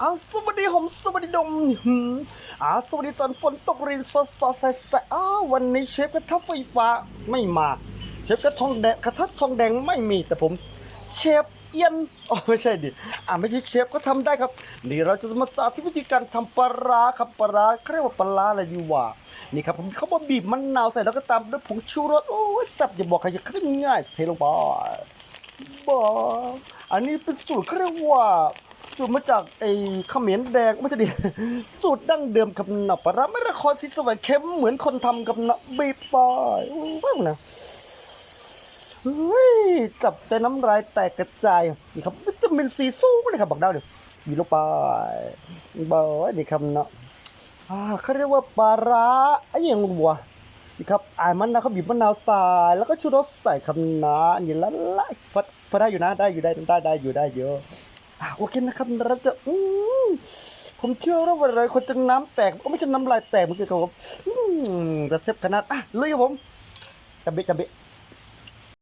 เอาสวัสดีผมสวัสดีดมอ่าสวัสดีตอนฝนตกรินสดสดใสใสอ้าววันนี้เชฟกระทะไฟฟ้าไม่มา เชฟกระทองแดงกระทะทองแดงไม่มีแต่ผมเชฟเอียนอ๋อไม่ใช่ดิอ่าไม่ใช่เชฟก็ทำได้ครับ นี่เราจะมาสาธิตวิธีการทำปลาร้าครับปลาร้าเขาเรียกว่าปลาร้าอะไรดีวะนี่ครับผมเขามาบีบมะนาวใส่แล้วก็ตามด้วยผงชูรสโอ้ยแซ่บอย่าบอกใครจะขึ้นง่ายเทลงไปบอก อันนี้เป็นสูตรเขาเรียกว่าสูตรมาจากไอ้เขมรแดงไม่ใช่ดิ สูตรดั้งเดิมกับหนับปลาร้าไม่ละครสีสวยเข้มเหมือนคนทำกับหนับบีบปอยว้าวนะเฮ้ยจับแต่น้ำลายแตกกระจายนี่ครับวิตามินซีสูงเลยครับบอกไดาวเดี๋ยวมีลงไปบอกนี่ครับเนาะอ่าเขาเรียกว่าปลาร้าไอ้ยังวัว นี่ครับอ่านมันนะเขาบีบมะนาวใส่แล้วก็ชูรสใส่คำนาอันนี้ละละพอพอได้อยู่นะได้อยู่ได้ได้ได้อยู่ได้เยอะอะโอเคนะครับเราจะอืมผมเชื่อว่าวันไรคนจะน้ำแตกก็ไม่ใช่น้ำลายแตกเหมือนกันครับผมอืมกระเซ็บขนาดอะเลยครับผมจับเบะจับเบะ